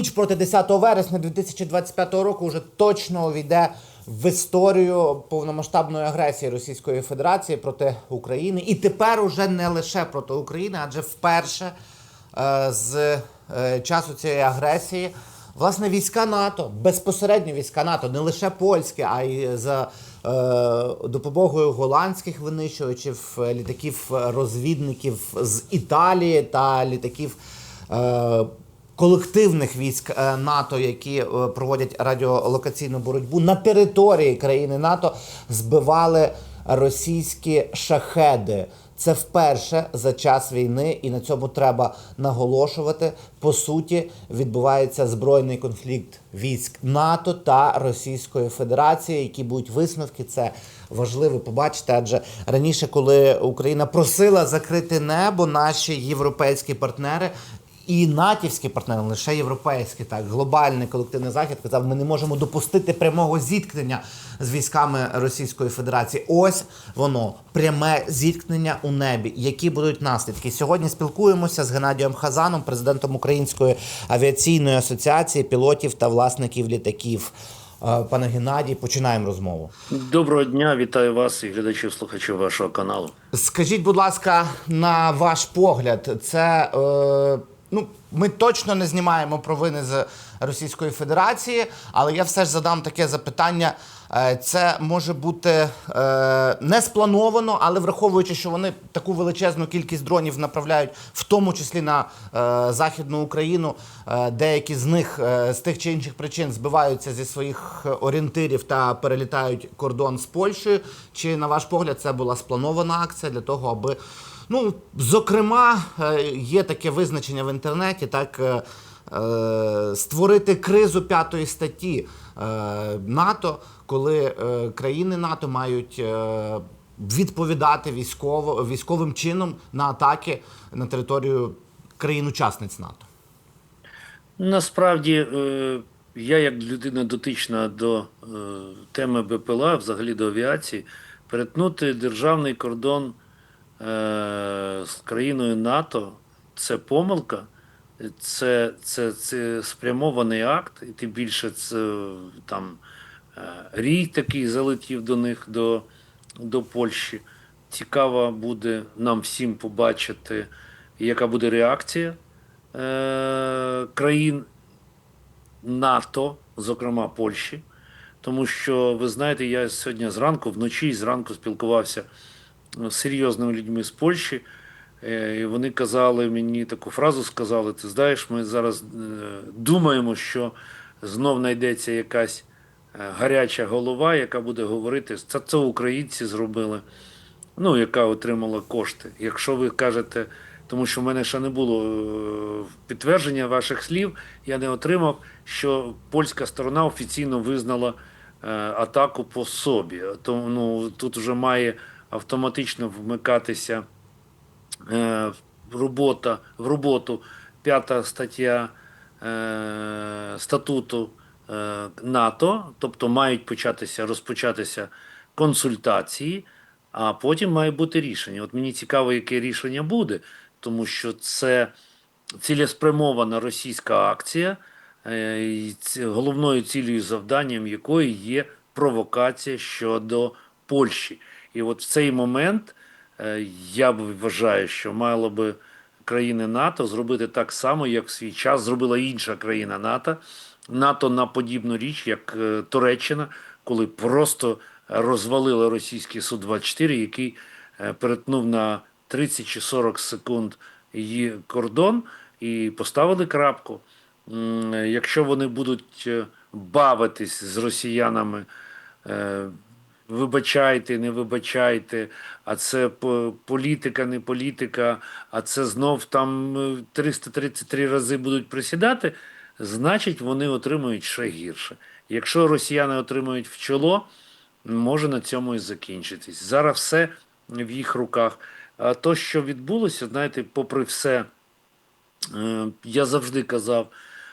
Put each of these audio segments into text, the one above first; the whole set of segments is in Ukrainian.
Ніч проти 10 вересня 2025 року вже точно увійде в історію повномасштабної агресії Російської Федерації проти України. І тепер уже не лише проти України, адже вперше е, з е, часу цієї агресії власне війська НАТО, безпосередньо війська НАТО, не лише польські, а й за е, допомогою голландських винищувачів, літаків розвідників з Італії та літаків. Е, колективних військ е, НАТО, які е, проводять радіолокаційну боротьбу на території країни НАТО, збивали російські шахеди. Це вперше за час війни, і на цьому треба наголошувати. По суті, відбувається збройний конфлікт військ НАТО та Російської Федерації. Які будуть висновки, це важливо побачити. Адже раніше, коли Україна просила закрити небо, наші європейські партнери і натівські партнери, не лише європейські, так глобальний колективний захід казав, ми не можемо допустити прямого зіткнення з військами Російської Федерації. Ось воно пряме зіткнення у небі. Які будуть наслідки? Сьогодні спілкуємося з Геннадієм Хазаном, президентом Української авіаційної асоціації пілотів та власників літаків. Е, Пане Геннадій, починаємо розмову. Доброго дня, вітаю вас і глядачів слухачів вашого каналу. Скажіть, будь ласка, на ваш погляд, це е, ну ми точно не знімаємо провини з Російської Федерації, але я все ж задам таке запитання. Е, Це може бути е, не сплановано, але враховуючи, що вони таку величезну кількість дронів направляють, в тому числі на е, західну Україну, деякі з них з тих чи інших причин збиваються зі своїх орієнтирів та перелітають кордон з Польщею. Чи на ваш погляд це була спланована акція для того, аби ну зокрема е, є таке визначення в інтернеті, так. е, е, Створити кризу п'ятої статті НАТО, коли країни НАТО мають відповідати військово військовим чином на атаки на територію країн-учасниць НАТО. Насправді, я, як людина дотична до теми БПЛА, взагалі до авіації, перетнути державний кордон з країною НАТО це помилка, це, це, це спрямований акт, і тим більше це там е, рій такий залетів до них до, до Польщі. Цікаво буде нам всім побачити, яка буде реакція е, країн НАТО, зокрема Польщі. Тому що ви знаєте, я сьогодні зранку, вночі і зранку спілкувався серйозними людьми з Польщі. Е, І вони казали мені таку фразу, сказали: ти знаєш, ми зараз е, думаємо, що знов знайдеться якась е, гаряча голова, яка буде говорити, це, це українці зробили ну, яка отримала кошти. Якщо ви кажете, тому що в мене ще не було підтвердження ваших слів, я не отримав, що польська сторона офіційно визнала атаку по собі. Тому ну, тут вже має автоматично вмикатися е, робота, в роботу п'ята стаття е, статуту е, НАТО, тобто мають початися розпочатися консультації, а потім має бути рішення. От мені цікаво, яке рішення буде, тому що це цілеспрямована російська акція, е, головною цілею завданням якої є провокація щодо Польщі. І от в цей момент е, я б вважаю, що мало би країни НАТО зробити так само, як в свій час зробила інша країна НАТО. НАТО на подібну річ, як е, Туреччина, коли просто розвалили російський Су-24, який е, перетнув на 30 чи 40 секунд її кордон і поставили крапку. Якщо вони будуть бавитись з росіянами, вибачайте, не вибачайте, а це політика, не політика, а це знов там е, 333 рази будуть присідати, значить вони отримують ще гірше. Якщо росіяни отримують в чоло, може на цьому і закінчитись. Зараз все в їх руках. А то, що відбулося, знаєте, попри все, Е, Я завжди казав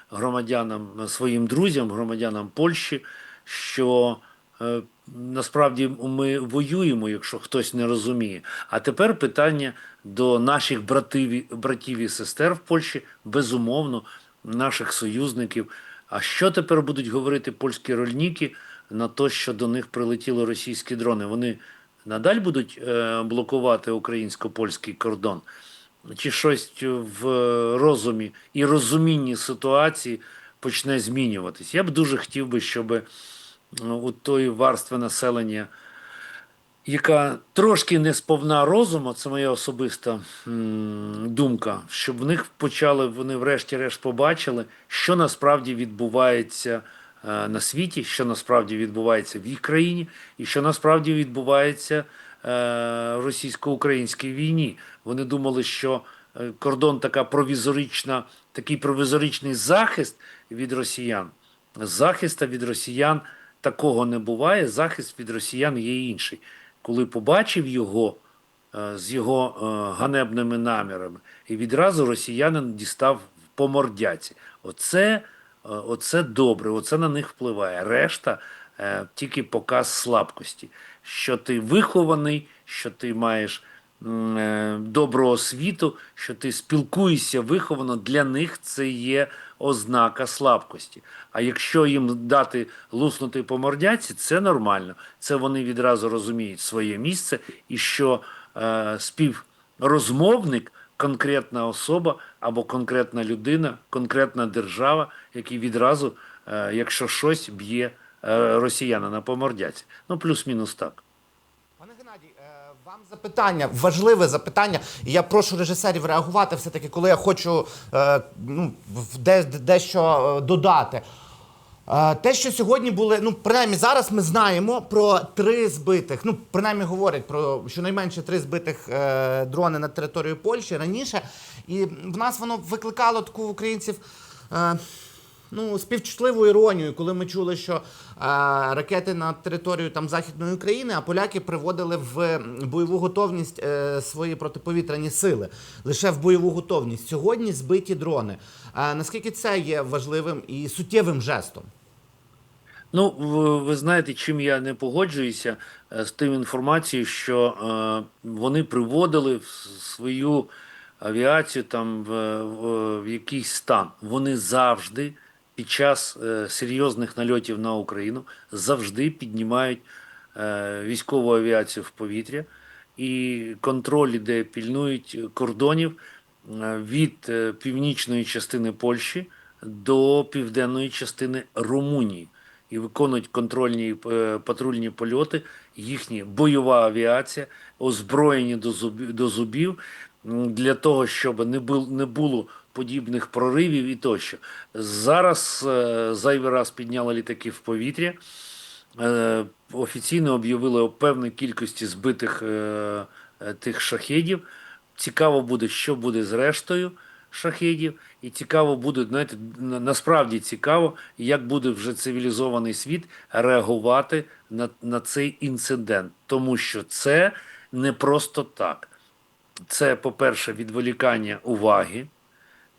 громадянам, е, своїм друзям, громадянам Польщі, що е, насправді ми воюємо, якщо хтось не розуміє. А тепер питання до наших братів, братів і сестер в Польщі. Безумовно, наших союзників. А що тепер будуть говорити польські рольники на те, що до них прилетіли російські дрони? Вони надаль будуть е, блокувати українсько-польський кордон? Чи щось в розумі і розумінні ситуації почне змінюватись? Я б дуже хотів би, щоб у тої варстви населення, яка трошки не сповна розуму, це моя особиста думка, щоб в них почали, вони врешті-решт побачили, що насправді відбувається е, на світі, що насправді відбувається в їх країні, і що насправді відбувається е, в російсько-українській війні. Вони думали, що е, кордон така провізорична, такий провізоричний захист від росіян. Захиста від росіян такого не буває. Захист від росіян є інший. Коли побачив його е, з його е, ганебними намірами, і відразу росіянин дістав по мордяці. Оце, е, оце добре, оце на них впливає. Решта тільки показ слабкості, що ти вихований, що ти маєш е, добру освіту, що ти спілкуєшся виховано, для них це є ознака слабкості. А якщо їм дати луснути по мордяці, це нормально. Це вони відразу розуміють своє місце і що е, співрозмовник, конкретна особа або конкретна людина, конкретна держава, який відразу, е, якщо щось б'є е, росіянина по мордяці. Ну, плюс-мінус так. Геннадій, е, вам запитання, важливе запитання. І я прошу режисерів реагувати все-таки, коли я хочу е, ну, дещо е, додати. Те, що сьогодні були, ну принаймні зараз ми знаємо про три збитих. Ну, принаймні говорять про щонайменше три збитих е, дрони на територію Польщі раніше. І в нас воно викликало таку українців. Е, Ну, співчутливу іронію, коли ми чули, що е, ракети на територію там Західної України, а поляки приводили в бойову готовність е, свої протиповітряні сили лише в бойову готовність. Сьогодні збиті дрони. Е, наскільки це є важливим і суттєвим жестом? Ну, ви знаєте, чим я не погоджуюся е, з тим інформацією, що е, вони приводили в свою авіацію там в, в, в якийсь стан. Вони завжди під час е, серйозних нальотів на Україну завжди піднімають е, військову авіацію в повітря. І контроль іде, пільнують кордонів е, від північної частини Польщі до південної частини Румунії. І виконують контрольні патрульні польоти, їхні бойова авіація, озброєні до зубів, до зубів для того, щоб не було подібних проривів і тощо. Зараз е, зайвий раз підняли літаки в повітря. Е, Офіційно об'явили о певній кількості збитих е, тих шахедів. Цікаво буде, що буде з рештою шахедів, і цікаво буде, знаєте, насправді цікаво, як буде вже цивілізований світ реагувати на, на цей інцидент, тому що це не просто так. Це, по-перше, відволікання уваги,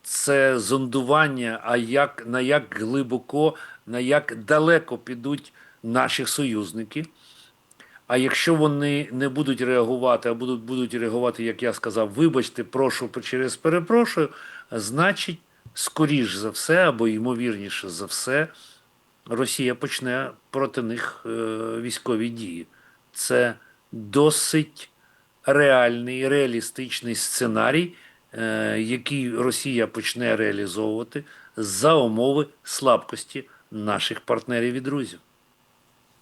це зондування, а як, на як глибоко, на як далеко підуть наші союзники. А якщо вони не будуть реагувати, а будуть, будуть реагувати, як я сказав, вибачте, прошу через перепрошую, значить, скоріш за все, або ймовірніше за все, Росія почне проти них е, військові дії. Це досить реальний, реалістичний сценарій, який Росія почне реалізовувати за умови слабкості наших партнерів і друзів.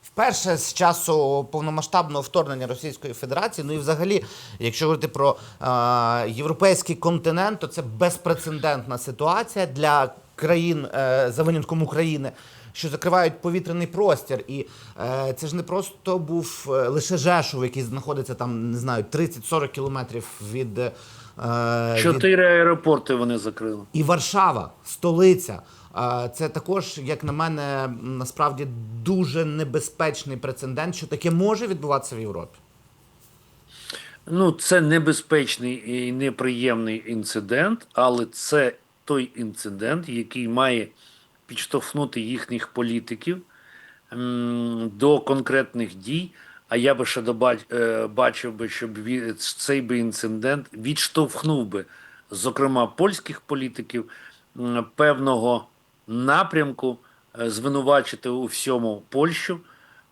Вперше з часу повномасштабного вторгнення Російської Федерації, ну і взагалі, якщо говорити про е, європейський континент, то це безпрецедентна ситуація для країн е, за винятком України, що закривають повітряний простір. І е, це ж не просто був е, лише Жешов, який знаходиться там, не знаю, 30-40 кілометрів від. Е, від Чотири аеропорти вони закрили. і Варшава, столиця. Це також, як на мене, насправді дуже небезпечний прецедент, що таке може відбуватися в Європі. Ну, це небезпечний і неприємний інцидент, але це той інцидент, який має підштовхнути їхніх політиків до конкретних дій. А я би ще е, бачив би, щоб цей би інцидент відштовхнув би, зокрема, польських політиків певного напрямку е, звинувачити у всьому Польщу.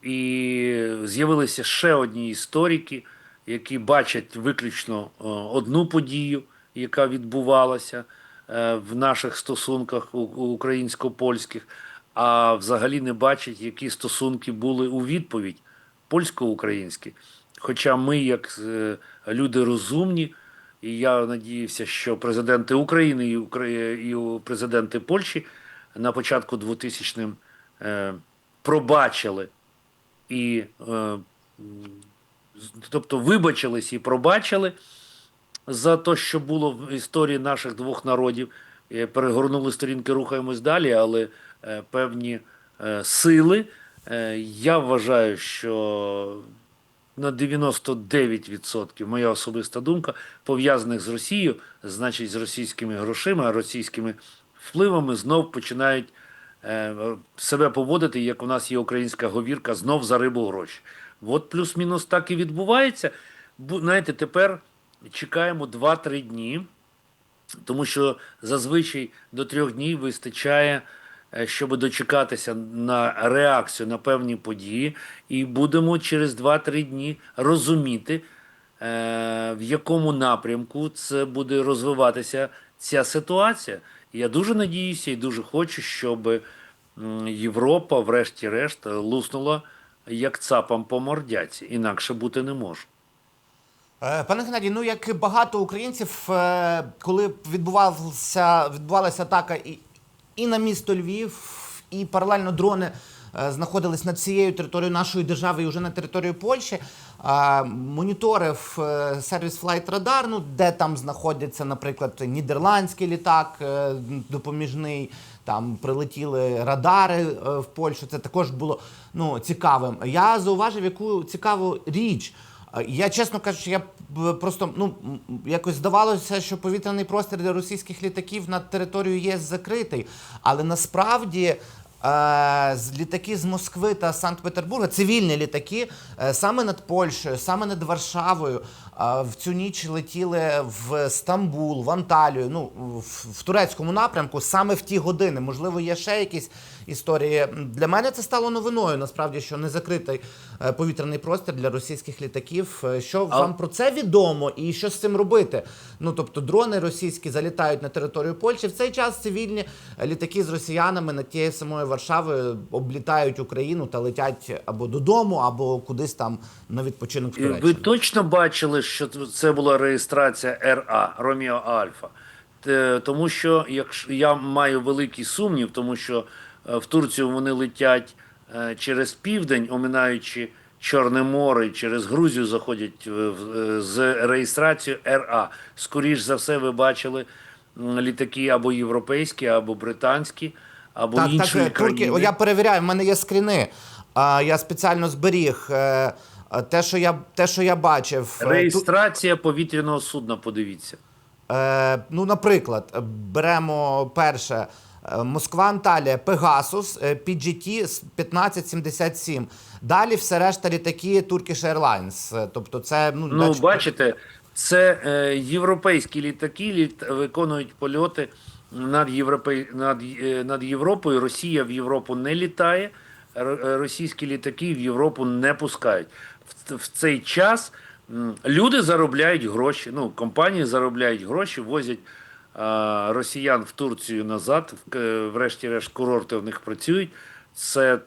І з'явилися ще одні історики, які бачать виключно е, одну подію, яка відбувалася в наших стосунках українсько-польських, а взагалі не бачать, які стосунки були у відповідь польсько-українські. Хоча ми, як е, люди розумні, і я надіявся, що президенти України і, президенти Польщі на початку 2000 е, пробачили і, е, тобто, вибачились і пробачили за те, що було в історії наших двох народів. Перегорнули сторінки, рухаємось далі, але певні сили. Е, Я вважаю, що на 99% моя особиста думка пов'язаних з Росією, значить з російськими грошима, російськими впливами, знов починають е, себе поводити, як у нас є українська говірка, знов за рибу гроші. От плюс-мінус так і відбувається. Знаєте, тепер чекаємо 2-3 дні, тому що зазвичай до трьох днів вистачає, щоб дочекатися на реакцію на певні події, і будемо через 2-3 дні розуміти, е, в якому напрямку це буде розвиватися ця ситуація. Я дуже надіюся і дуже хочу, щоб Європа, врешті-решт, луснула як цапам по мордяці. Інакше бути не може. Е, Пане Геннадій, ну як багато українців, е, коли відбувалася, відбувалася атака і, і на місто Львів, і паралельно дрони е, знаходились над цією територією нашої держави і вже на території Польщі, е, моніторив е, сервіс Flight Radar, ну, де там знаходиться, наприклад, нідерландський літак допоміжний. Там прилетіли радари в Польщу. Це також було ну, цікавим. Я зауважив, яку цікаву річ. Е, Я чесно кажучи, я просто ну якось здавалося, що повітряний простір для російських літаків над територією ЄС закритий, але насправді. е, Літаки з Москви та Санкт-Петербурга, цивільні літаки, е, саме над Польщею, саме над Варшавою. В цю ніч летіли в Стамбул, в Анталію, ну в, в турецькому напрямку, саме в ті години. Можливо, є ще якісь історії. Для мене це стало новиною. Насправді, що не закритий е, повітряний простір для російських літаків. Е, Що А- вам про це відомо, і що з цим робити? Ну тобто, дрони російські залітають на територію Польщі. В цей час цивільні літаки з росіянами над тією самою Варшавою облітають Україну та летять або додому, або кудись там на відпочинок в Ви точно бачили, що це була реєстрація РА Роміо Альфа? Тому що якщо я маю великий сумнів, тому що е, в Турцію вони летять е, через південь, оминаючи Чорне море, через Грузію заходять в- з реєстрацією РА. Скоріш за все, ви бачили літаки або європейські, або британські, або Так, так, е, турки, країни. о, я перевіряю, в мене є скріни. Я спеціально зберіг е, е, те, що я, те, що я бачив. Е, ту- Реєстрація повітряного судна, подивіться. Е, ну, наприклад, е, беремо перше. е, Москва Анталія, Пегасус, е, PGT з 1577. Далі все решта літаки Turkish Airlines. Е, Тобто це ну, Ну, бач- бачите, це е, європейські літаки літ, виконують польоти над, Європей, над, е, над Європою. Росія в Європу не літає, е, російські літаки в Європу не пускають. В, цей час люди заробляють гроші. Ну, компанії заробляють гроші, возять а, росіян в Турцію назад. Е, Врешті-решт, курорти в них працюють. Це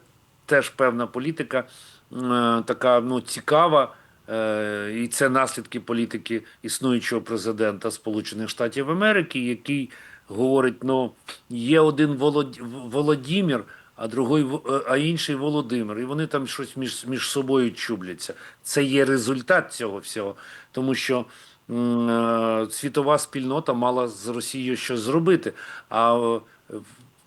теж певна політика, м, е, така ну, цікава. Е, І це наслідки політики існуючого президента Сполучених Штатів Америки, який говорить: ну, є один Волод... А другий е, а інший Володимир. І вони там щось між, між собою чубляться. Це є результат цього всього, тому що е, світова спільнота мала з Росією щось зробити. А е,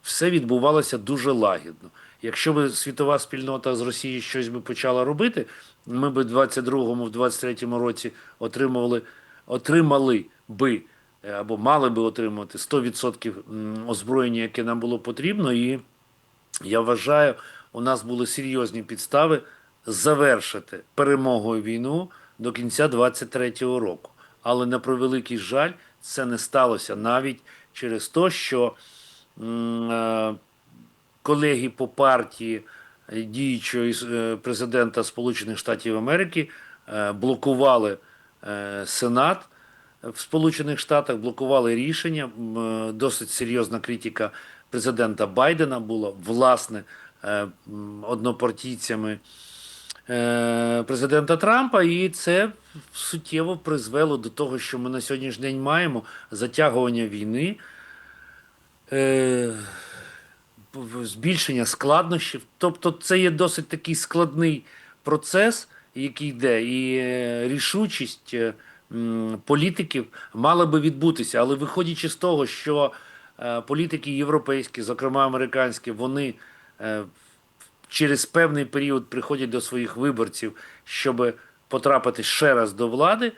все відбувалося дуже лагідно. Якщо б світова спільнота з Росії щось би почала робити, ми б в 22-му, в 23-му році отримували, отримали би е, або мали би отримувати 100% озброєння, яке нам було потрібно. І я вважаю, у нас були серйозні підстави завершити перемогою війну до кінця 23-го року. Але на превеликий жаль, це не сталося навіть через те, що е, колеги по партії діючого е, президента Сполучених Штатів Америки е, блокували Сенат в Сполучених Штатах, блокували рішення. Досить серйозна критика президента Байдена була власне е, однопартійцями е, президента Трампа, і це суттєво призвело до того, що ми на сьогоднішній день маємо затягування війни. Е, збільшення складнощів. Тобто це є досить такий складний процес, який йде, і рішучість політиків мала би відбутися. Але виходячи з того, що політики європейські, зокрема американські, вони е, через певний період приходять до своїх виборців, щоб потрапити ще раз до влади, е,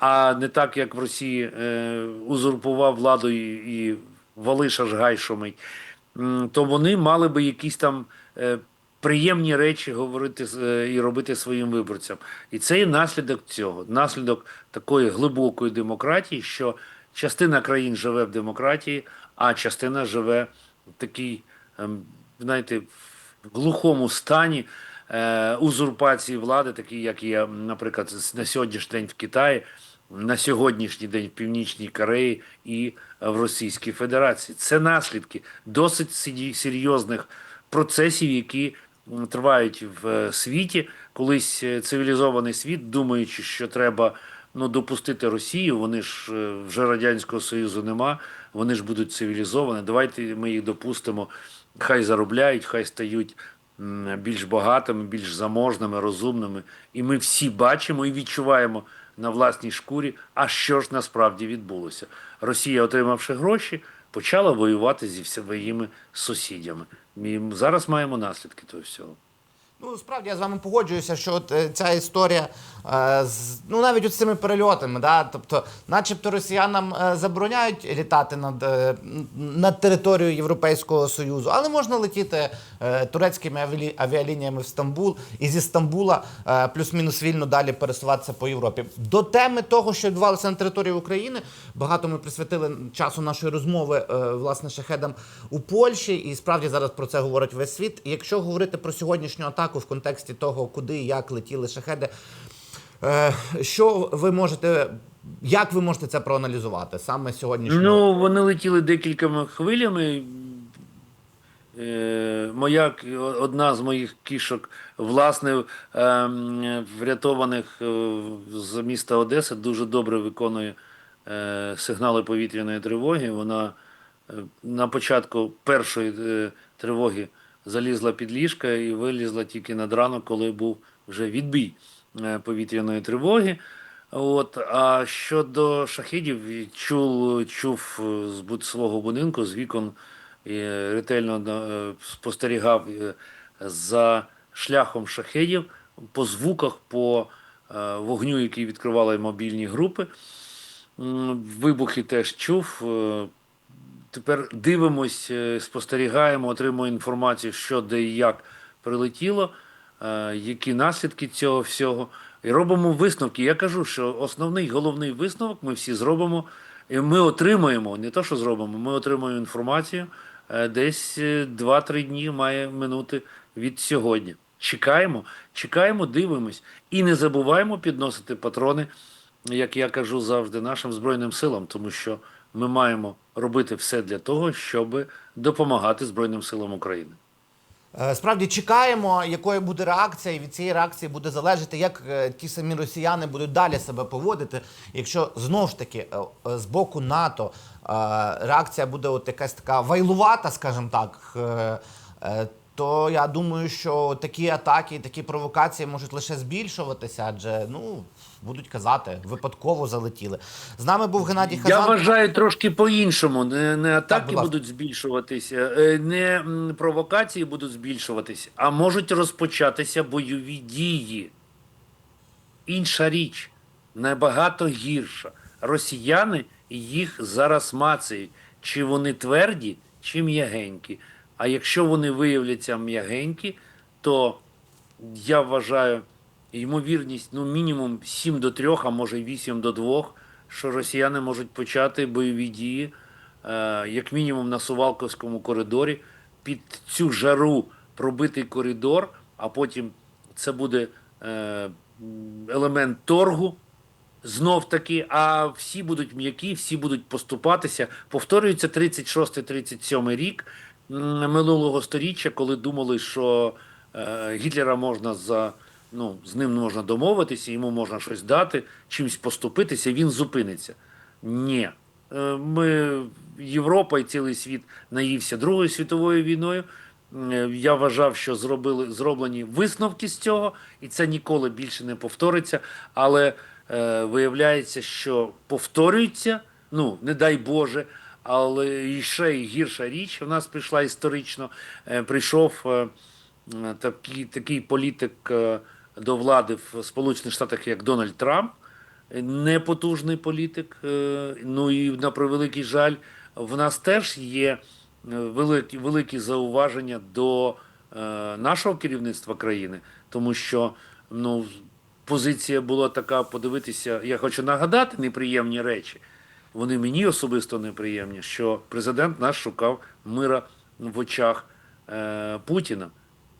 а не так, як в Росії е, узурпував владу і, Валиша Жгай шумить, то вони мали би якісь там е, приємні речі говорити е, і робити своїм виборцям. І це є наслідок цього, наслідок такої глибокої демократії, що частина країн живе в демократії, а частина живе в такій, ем, знаєте, в глухому стані е, узурпації влади, такі як є, наприклад, на сьогоднішній день в Китаї, на сьогоднішній день в Північній Кореї і в Російській Федерації. Це наслідки досить серйозних процесів, які тривають в е, світі. Колись е, цивілізований світ, думаючи, що треба ну, допустити Росію, вони ж е, вже Радянського Союзу нема, вони ж будуть цивілізовані. Давайте ми їх допустимо, хай заробляють, хай стають більш багатими, більш заможними, розумними. І ми всі бачимо і відчуваємо на власній шкурі, а що ж насправді відбулося. Росія, отримавши гроші, почала воювати зі своїми сусідями. І зараз маємо наслідки того всього. Ну, справді я з вами погоджуюся, що от е, ця історія е, з ну навіть от цими перельотами, да, тобто, начебто росіянам е, забороняють літати над, над територією Європейського Союзу, але можна летіти турецькими авіалі- авіалініями в Стамбул і зі Стамбула плюс-мінус вільно далі пересуватися по Європі. До теми того, що відбувалося на території України, багато ми присвятили часу нашої розмови власне шахедам у Польщі, і справді зараз про це говорить весь світ. Якщо говорити про сьогоднішню атаку в контексті того, куди і як летіли шахеди, е, що ви можете, як ви можете це проаналізувати саме сьогоднішню? Ну, вони летіли декількома хвилями. Е, Моя одна з моїх кішок, власне, ем, врятованих е, з міста Одеси, дуже добре виконує е, сигнали повітряної тривоги. Вона е, на початку першої е, тривоги залізла під ліжка і вилізла тільки над ранок, коли був вже відбій е, повітряної тривоги. От, а щодо шахідів, чув, чув е, з свого будинку, з вікон і ретельно е, спостерігав е, за шляхом шахедів по звуках, по е, вогню, який відкривали мобільні групи. Вибухи теж чув. Тепер дивимось, е, спостерігаємо, отримуємо інформацію, що де і як прилетіло, е, які наслідки цього всього. І робимо висновки. Я кажу, що основний головний висновок ми всі зробимо. І ми отримаємо, не то, що зробимо, ми отримаємо інформацію. е, Десь е, 2-3 дні має минути від сьогодні. Чекаємо, чекаємо, дивимось. І не забуваємо підносити патрони, як я кажу завжди, нашим Збройним силам, тому що ми маємо робити все для того, щоб допомагати Збройним силам України. Е, Справді чекаємо, якою буде реакція, і від цієї реакції буде залежати, як е, ті самі росіяни будуть далі себе поводити. Якщо знову ж таки е, з боку НАТО реакція буде от якась така вайлувата, скажімо так. То я думаю, що такі атаки, такі провокації можуть лише збільшуватися, адже ну будуть казати, випадково залетіли. З нами був Геннадій Хазан. Я вважаю трошки по-іншому. Не, не атаки ласка. будуть збільшуватися, е, не провокації будуть збільшуватися, а можуть розпочатися бойові дії. Інша річ, набагато гірша. Росіяни їх зараз мацають, чи вони тверді, чи м'ягенькі. А якщо вони виявляться м'ягенькі, то я вважаю ймовірність ну, мінімум 7 до 3, а може 8 до 2, що росіяни можуть почати бойові дії е, як мінімум на Сувалковському коридорі, під цю жару пробитий коридор, а потім це буде е, елемент торгу. Знов таки, а всі будуть м'які, всі будуть поступатися. Повторюється 36-37 рік минулого сторіччя, коли думали, що е, Гітлера можна за ну, з ним можна домовитися, йому можна щось дати, чимось поступитися, він зупиниться. Ні. Е, Ми, Європа і цілий світ наївся Другою світовою війною. Е, Я вважав, що зробили зроблені висновки з цього, і це ніколи більше не повториться. Але е, виявляється, що повторюється, ну не дай Боже, але ще і гірша річ у нас прийшла історично. Е, прийшов е, е, такий, такий політик е, до влади в Сполучених Штатах, як Дональд Трамп непотужний політик. е, Ну і на превеликий жаль, в нас теж є е, великі, великі зауваження до е, нашого керівництва країни, тому що ну, позиція була така подивитися. Я хочу нагадати неприємні речі. Вони мені особисто неприємні, що президент наш шукав мира в очах е, Путіна.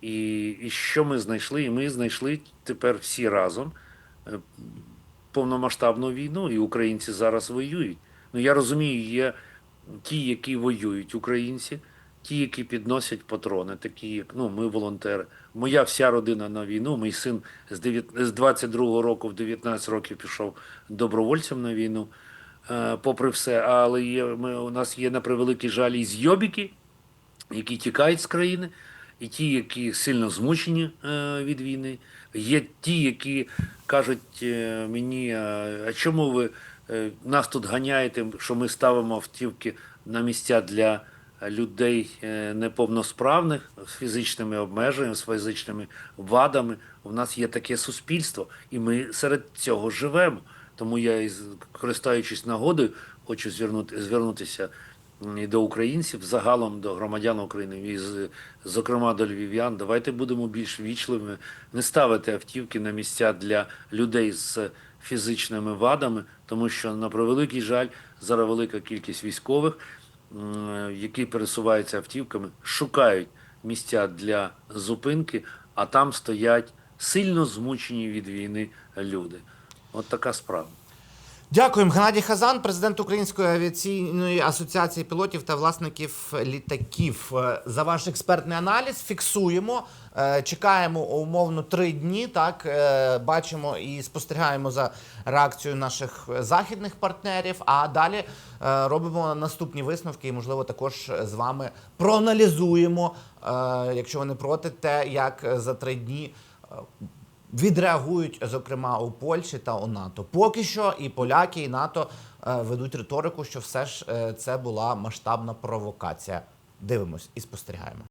І, і що ми знайшли? І ми знайшли тепер всі разом е, повномасштабну війну, і українці зараз воюють. Ну я розумію, є ті, які воюють українці, ті, які підносять патрони, такі як ну, ми волонтери. Моя вся родина на війну. Мій син з 9, з 22-го року в 19 років пішов добровольцем на війну. Е, попри все, але є, ми, у нас є на превеликий жаль і зйобіки, які тікають з країни, і ті, які сильно змучені е, від війни. Є ті, які кажуть е, мені, а чому ви е, нас тут ганяєте, що ми ставимо автівки на місця для людей неповносправних з фізичними обмеженнями, з фізичними вадами. У нас є таке суспільство, і ми серед цього живемо. Тому я, користуючись нагодою, хочу звернути, звернутися і до українців, загалом до громадян України, і зокрема до львів'ян. Давайте будемо більш вічливими, не ставити автівки на місця для людей з фізичними вадами, тому що на превеликий жаль, зараз велика кількість військових, які пересуваються автівками, шукають місця для зупинки, а там стоять сильно змучені від війни люди. От така справа. Дякуємо. Геннадій Хазан, президент Української авіаційної асоціації пілотів та власників літаків. Е, За ваш експертний аналіз фіксуємо. е, Чекаємо умовно три дні. Так е, бачимо і спостерігаємо за реакцією наших західних партнерів. А далі робимо наступні висновки, і можливо також з вами проаналізуємо, якщо ви не проти, те, як за три дні відреагують, зокрема у Польщі та у НАТО. Поки що і поляки, і НАТО е, ведуть риторику, що все ж е, це була масштабна провокація. Дивимось і спостерігаємо.